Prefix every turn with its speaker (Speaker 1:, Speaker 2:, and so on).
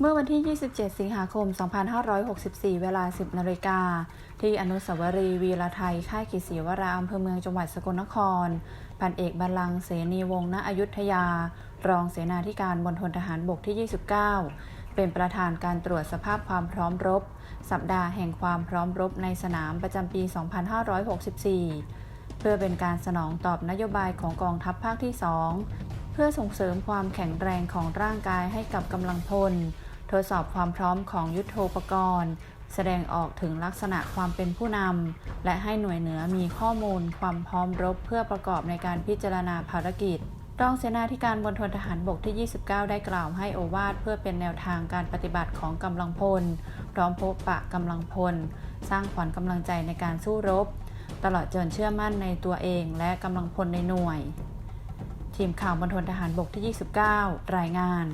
Speaker 1: เมื่อวันที่ 27 สิงหาคม 2564 เวลา 10 นาฬิกา ที่อนุสาวรีย์วีรไทย ค่ายกิศีวราอำเภอเมืองจังหวัดสกลนคร พันเอกบัลลังเสนีวงศ์ณอยุธยา รองเสนาธิการมณฑลทหารบกที่ 29 เป็นประธานการตรวจสภาพความพร้อมรบ สัปดาห์แห่งความพร้อมรบในสนามประจำปี 2564 เพื่อเป็นการสนองตอบนโยบายของกองทัพภาคที่ 2 เพื่อส่งเสริมความแข็งแรงของร่างกายให้กับกำลังพล ทดสอบความพร้อมของยุทโธปกรณ์ แสดงออกถึงลักษณะความเป็นผู้นำ และให้หน่วยเหนือมีข้อมูลความพร้อมรบเพื่อประกอบในการพิจารณาภารกิจรองเสนาธิการบนทนทหารบกที่ 29 ได้กล่าวให้โอวาทเพื่อเป็นแนวทางการปฏิบัติของกำลังพล พร้อมพบปะกำลังพล สร้างขวัญกำลังใจในการสู้รบ ตลอดจนเชื่อมั่นในตัวเองและกำลังพลในหน่วย ทีมข่าวบนทนทหารบกที่ 29 รายงาน